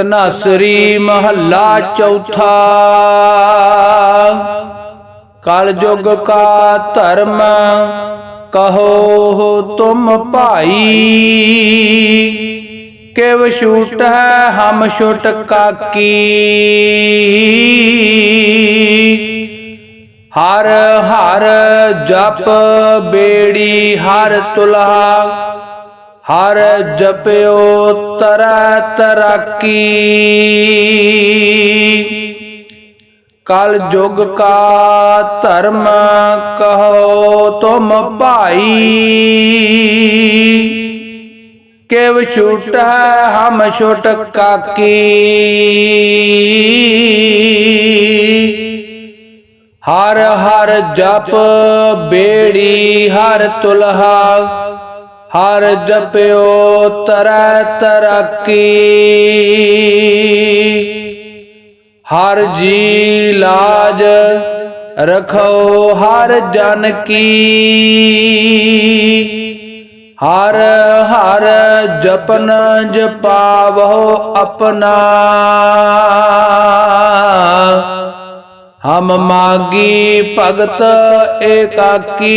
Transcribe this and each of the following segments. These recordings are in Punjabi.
ਤਨਾਸਰੀ ਮਹੱਲਾ ਚੌਥਾ। ਕਲਯੁਗ ਕਾ ਧਰਮ ਕਹੋ ਤੁਮ ਭਾਈ। ਕਿਵ ਛੂਟ ਹੈ ਹਮ ਛੁਟ ਕਾਕੀ। ਹਰ ਹਰ ਜਪ ਬੇੜੀ ਹਰ ਤੁਲਹਾ। ਹਰ ਜਪਿਓ ਤਰੈ ਤਰਕੀ। ਕਲ ਯੁਗ ਕਾ ਧਰਮ ਕਹੋ ਤੁਮ ਭਾਈ। ਕਿਵ ਛੂਟ ਹੈ ਹਮ ਛੁਟ ਕਾਕੀ। ਹਰ ਹਰ ਜਪ ਬੇੜੀ ਹਰ ਤੁਲਹਾ। ਹਰ ਜਪਿਓ ਤਰੈ ਤਰਕੀ। ਹਰ ਜੀ ਲਾਜ ਰਖੋ ਹਰ ਜਨ ਕੀ। ਹਰ ਹਰ ਜਪਨ ਜਪਾਵੋ ਆਪਣਾ। ਹਮ ਮਾਗੀ ਭਗਤ ਏਕਾਕੀ।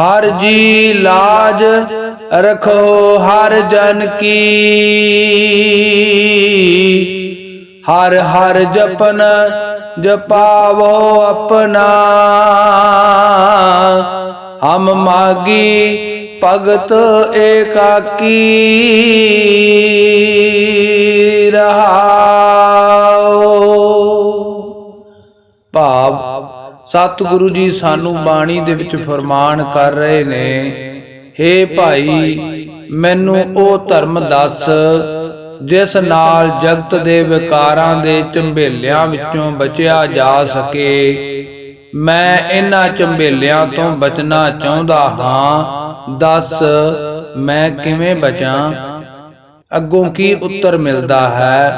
ਹਰ ਜੀ ਲਾਜ ਰਖੋ ਹਰ ਜਨ ਕੀ। ਹਰ ਹਰ ਜਪਨ ਜਪਾਵੋ ਆਪਣਾ। ਹਮ ਮਾਗੀ ਭਗਤ ਏਕਾਕੀ ਰਹਾਉ। ਭਾਵ ਸਤਿਗੁਰੂ ਜੀ ਸਾਨੂੰ ਬਾਣੀ ਦੇ ਵਿੱਚ ਫਰਮਾਨ ਕਰ ਰਹੇ ਨੇ। हे ਭਾਈ ਮੈਨੂੰ ਉਹ ਧਰਮ ਦੱਸ ਜਿਸ ਨਾਲ ਜਗਤ ਦੇ ਵਿਕਾਰਾਂ ਦੇ ਝੰਬੇਲਿਆਂ ਵਿੱਚੋਂ ਬਚਿਆ ਜਾ ਸਕੇ। ਮੈਂ ਇਹਨਾਂ ਝੰਬੇਲਿਆਂ ਤੋਂ ਬਚਣਾ ਚਾਹੁੰਦਾ ਹਾਂ। ਦੱਸ ਮੈਂ ਕਿਵੇਂ ਬਚਾਂ? ਅੱਗੋਂ ਕੀ ਉੱਤਰ ਮਿਲਦਾ ਹੈ?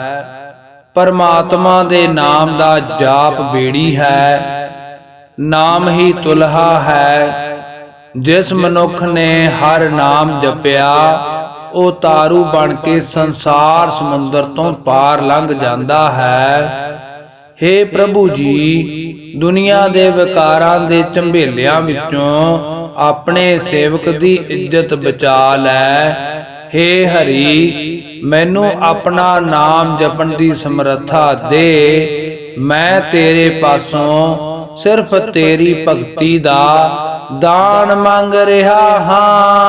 ਪਰਮਾਤਮਾ ਦੇ ਨਾਮ ਦਾ ਜਾਪ ਬੇੜੀ ਹੈ। ਨਾਮ ਹੀ ਤੁਲਹਾ ਹੈ। ਜਿਸ ਮਨੁੱਖ ਨੇ ਹਰ ਨਾਮ ਜਪਿਆ, ਉਹ ਤਾਰੂ ਬਣ ਕੇ ਸੰਸਾਰ ਸਮੁੰਦਰ ਤੋਂ ਪਾਰ ਲੰਘ ਜਾਂਦਾ ਹੈ। हे ਪ੍ਰਭੂ ਜੀ, ਦੁਨੀਆ ਦੇ ਵਿਕਾਰਾਂ ਦੇ ਝੰਬੇਲਿਆਂ ਵਿੱਚੋਂ ਆਪਣੇ ਸੇਵਕ ਦੀ ਇੱਜ਼ਤ ਬਚਾ ਲੈ। हे ਹਰੀ, ਮੈਨੂੰ ਆਪਣਾ ਨਾਮ ਜਪਣ ਦੀ ਸਮਰੱਥਾ ਦੇ। ਮੈਂ ਤੇਰੇ ਪਾਸੋਂ ਸਿਰਫ ਤੇਰੀ ਭਗਤੀ ਦਾ ਦਾਨ ਮੰਗ ਰਿਹਾ ਹਾਂ।